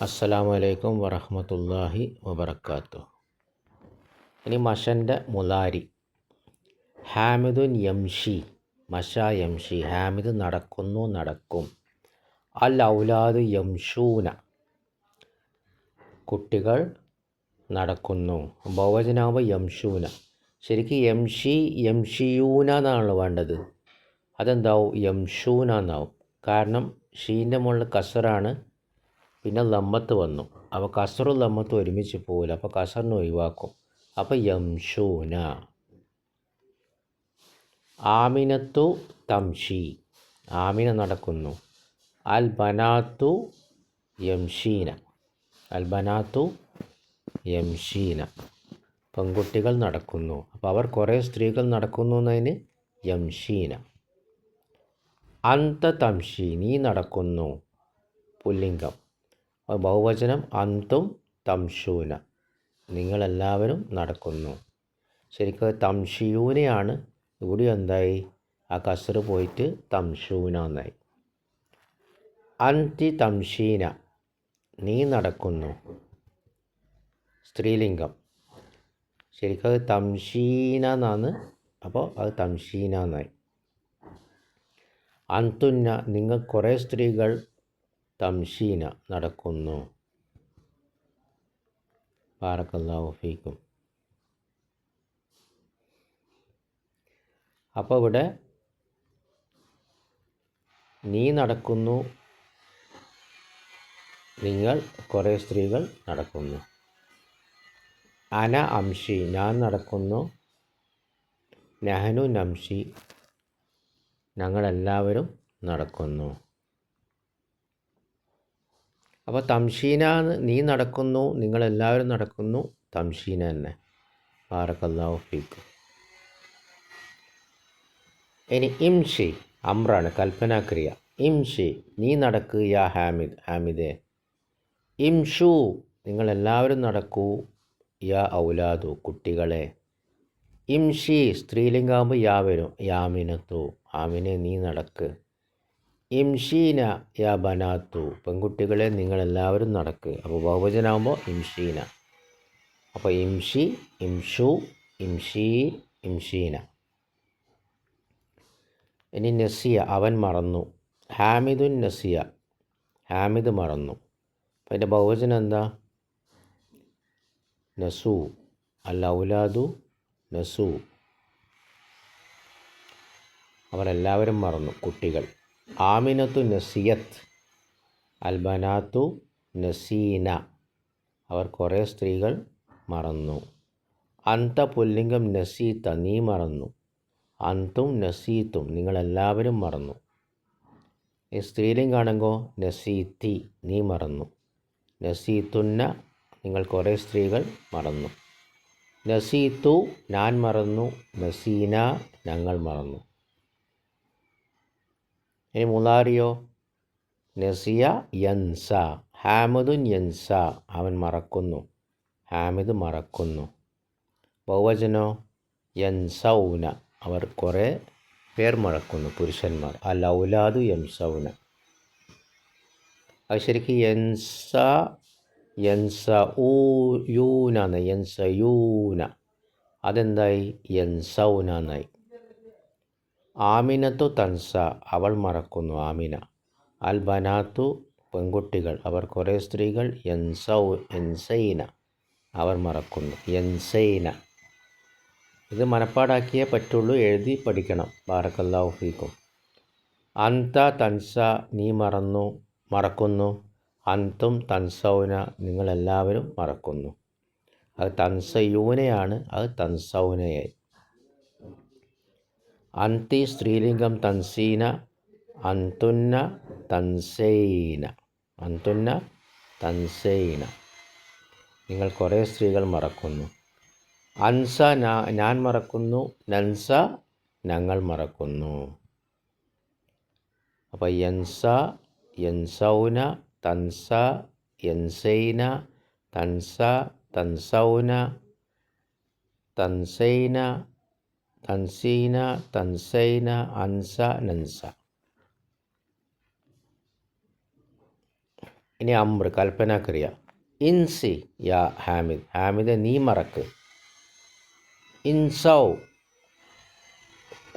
അസ്സലാമു അലൈക്കും വറഹമത്തല്ലാഹി വബർക്കാത്തു ഇനി മഷന്റെ മുലാരി. ഹാമിദുൻ യംഷി. മഷ യംഷി. ഹാമിദ് നടക്കുന്നു നടക്കും. അൽ ഔലാദ് യംഷൂന. കുട്ടികൾ നടക്കുന്നു. ബഹുവചനാവ് യംഷൂന. ശരിക്കും യംഷി യംഷിയൂന എന്നാണല്ലോ വേണ്ടത്. അതെന്താവും? യംഷൂന എന്നാവും. കാരണം ഷീന്റെ മുകളിൽ കസറാണ് പിന്നെ ലമ്മത്ത് വന്നു. അപ്പോൾ കസറും ലമ്മത്തും ഒരുമിച്ച് പോകില്ല അപ്പോൾ കസറിനെ ഒഴിവാക്കും. അപ്പോൾ യംഷൂന. ആമിനത്തു തംഷി. ആമിന നടക്കുന്നു. അൽ ബനാത്തു യംഷീന. അൽ ബനാത്തു യംഷീന. പെൺകുട്ടികൾ നടക്കുന്നു. അപ്പോൾ അവർ കുറേ സ്ത്രീകൾ നടക്കുന്നു എന്നതിന് യംഷീന. അന്ത തംഷി നീ നടക്കുന്നു. പുല്ലിംഗം. ബഹുവചനം അന്തും തംഷൂന നിങ്ങളെല്ലാവരും നടക്കുന്നു. ശരിക്കും തംഷിയൂനയാണ് ഇവിടെ എന്തായി? ആ കസറ് പോയിട്ട് തംഷൂന എന്നായി. അന്തി തംഷീന നീ നടക്കുന്നു. സ്ത്രീലിംഗം. ശരിക്കും അത് തംഷീന എന്നാണ്. അപ്പോൾ അത് തംഷീന എന്നായി. അന്തുന്ന നിങ്ങൾ കുറേ സ്ത്രീകൾ തംഷീന നടക്കുന്നു. ബാറക്കല്ലാഹു ഫീക്കും. അപ്പോൾ ഇവിടെ നീ നടക്കുന്നു നിങ്ങൾ കുറേ സ്ത്രീകൾ നടക്കുന്നു. അന അംഷി ഞാൻ നടക്കുന്നു. നെഹനു നംഷി ഞങ്ങളെല്ലാവരും നടക്കുന്നു. അപ്പോൾ തംഷീന നീ നടക്കുന്നു നിങ്ങളെല്ലാവരും നടക്കുന്നു. തംഷീന തന്നെ. ബാറക്കല്ലാഹു ഫീക്ക്. ഇനി ഇംഷി അമ്രാണ് കൽപ്പനാക്രിയ ഇംഷി നീ നടക്കുക യാ ഹാമിദ് ഹാമിദെ. ഇംഷു നിങ്ങളെല്ലാവരും നടക്കൂ യാ ഔലാദു കുട്ടികളെ. ഇംഷി സ്ത്രീലിംഗാകുമ്പോൾ യാ വരും യാമിനത്തു. ആമിനെ നീ നടക്ക്. ഇംഷീന യാ ബനാത്തു. പെൺകുട്ടികളെ നിങ്ങളെല്ലാവരും നടക്ക്. അപ്പോൾ ബഹുവചനാകുമ്പോൾ ഇംഷീന. അപ്പോൾ ഇംഷി ഇംഷു ഇംഷീ ഇംഷീന. ഇനി നസിയ അവൻ മറന്നു. ഹാമിദുൻ നസിയ. ഹാമിദ് മറന്നു. അപ്പം അതിന്റെ ബഹുവചനം എന്താ? നസു. അല്ല ഔലാദു നസു. അവരെല്ലാവരും മറന്നു കുട്ടികൾ. ആമിനത്തു നസിയത്ത് അൽബനാത്തു നസീന. അവർ കുറേ സ്ത്രീകൾ മറന്നു. അന്ത പുല്ലിംഗം നസീത്ത നീ മറന്നു. അന്തും നസീത്തും നിങ്ങളെല്ലാവരും മറന്നു. ഈ സ്ത്രീലിംഗാണെങ്കിൽ നസീത്തി നീ മറന്നു. നസീത്തുന്ന നിങ്ങൾ കുറേ സ്ത്രീകൾ മറന്നു. നസീത്തു ഞാൻ മറന്നു. നസീന ഞങ്ങൾ മറന്നു. ഇനി മുലാറിയോ നസിയ യൻസ. ഹാമിദുൻ യൻസ. അവൻ മറക്കുന്നു. ഹാമിദ് മറക്കുന്നു. ബഹുവചനോ? യൻസൗന. അവർ കുറേ പേർ മറക്കുന്നു പുരുഷന്മാർ. അൽ ഔലാദു യംസൗന അത് ശരിക്കും യൻസ യൻസ ഊ യൂന യൻസ യൂന അതെന്തായി? യൻസൗന ആമിനത്തു തൻസ അവൾ മറക്കുന്നു ആമിന. അൽ ബനാത്തു പെൺകുട്ടികൾ അവർ കുറേ സ്ത്രീകൾ എൻസൗ എൻസൈന. അവർ മറക്കുന്നു എൻസൈന. ഇത് മനപ്പാടാക്കിയേ പറ്റുള്ളൂ എഴുതി പഠിക്കണം. ബാറക്കല്ലാഹു ഫീക്കും. അന്ത തൻസ നീ മറന്നു മറക്കുന്നു. അന്തും തൻസൗന നിങ്ങളെല്ലാവരും മറക്കുന്നു. അത് തൻസയൂനയാണ് അത് തൻസൗനയായി. അന്തി സ്ത്രീലിംഗം തൻസീന അന്തുന്ന തൻസൈന അന്തുന്ന തൻസൈന. നിങ്ങൾ കുറേ സ്ത്രീകൾ മറക്കുന്നു. അൻസ ഞാൻ മറക്കുന്നു നൻസ ഞങ്ങൾ മറക്കുന്നു. അപ്പോൾ യൻസ യൻസൗന തൻസ യൻസൈന തൻസ തൻസൗന തൻസൈന തൻസീന തൻസൈന അൻസ നൻസ. ഇനി അമ്ര കൽപ്പനാക്രിയ. ഇൻസി യാ ഹാമിദ്. ഹാമിദ് നീ മറക്ക്. ഇൻസൗ.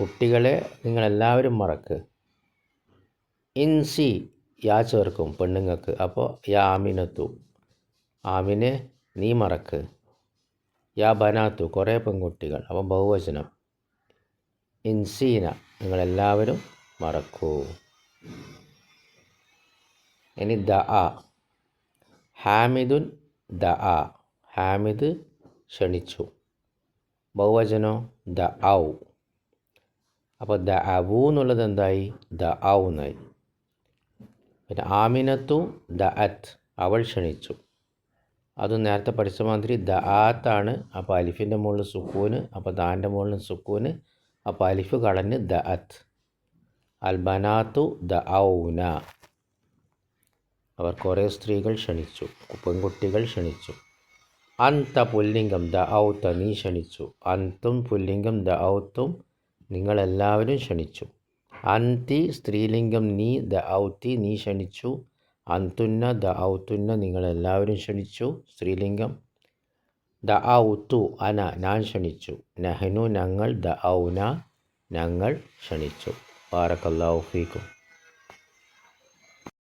കുട്ടികളെ നിങ്ങളെല്ലാവരും മറക്ക്. ഇൻസി യാ ചേർക്കും പെണ്ണുങ്ങൾക്ക്. അപ്പോൾ യാ ആമിനത്തു. ആമിനെ നീ മറക്ക്. യാ ബനാത്തു കുറേ പെൺകുട്ടികൾ. അപ്പം ബഹുവചനം. ഇൻസീന നിങ്ങളെല്ലാവരും മറക്കൂ. ഇനി ദ ആ. ഹാമിദുൻ ദ ആ. ഹാമിദ് ക്ഷണിച്ചു. ബഹുവചനോ ദ ഔ. അപ്പോൾ ദ അവു എന്നുള്ളത് എന്തായി? ദ ഔ എന്നായി. പിന്നെ ആമിനത്തു ദ അത്ത്. അവൾ ക്ഷണിച്ചു. അത് നേരത്തെ പഠിച്ച മാതിരി ദ ആത്താണ്. അപ്പോൾ അലിഫിന്റെ മുകളിൽ സുക്കൂന് അപ്പോൾ ദാന്റെ മുകളിൽ സുക്കൂന് അപ്പോൾ അലിഫ് കളഞ്ഞ് ദ അത്ത് അൽബനാത്തു ദ ഔന അവർ കുറേ സ്ത്രീകൾ ക്ഷണിച്ചു പെൺകുട്ടികൾ ക്ഷണിച്ചു അന്ത പുല്ലിംഗം ദ ഔത്ത നീ ക്ഷണിച്ചു അന്തും പുല്ലിംഗം ദ ഔത്തും നിങ്ങളെല്ലാവരും ക്ഷണിച്ചു അന്തി സ്ത്രീലിംഗം നീ ദ ഔത്തി നീ ക്ഷണിച്ചു അന്തുന്ന ദ ഔത്തുന്ന നിങ്ങളെല്ലാവരും ക്ഷണിച്ചു സ്ത്രീലിംഗം ദ ഔത്തു അന ഞാൻ ക്ഷണിച്ചു. നഹനു ഞങ്ങൾ ദ ഔന ഞങ്ങൾ ക്ഷണിച്ചു. ബാറക്കല്ലാഹു ഫീക്കും.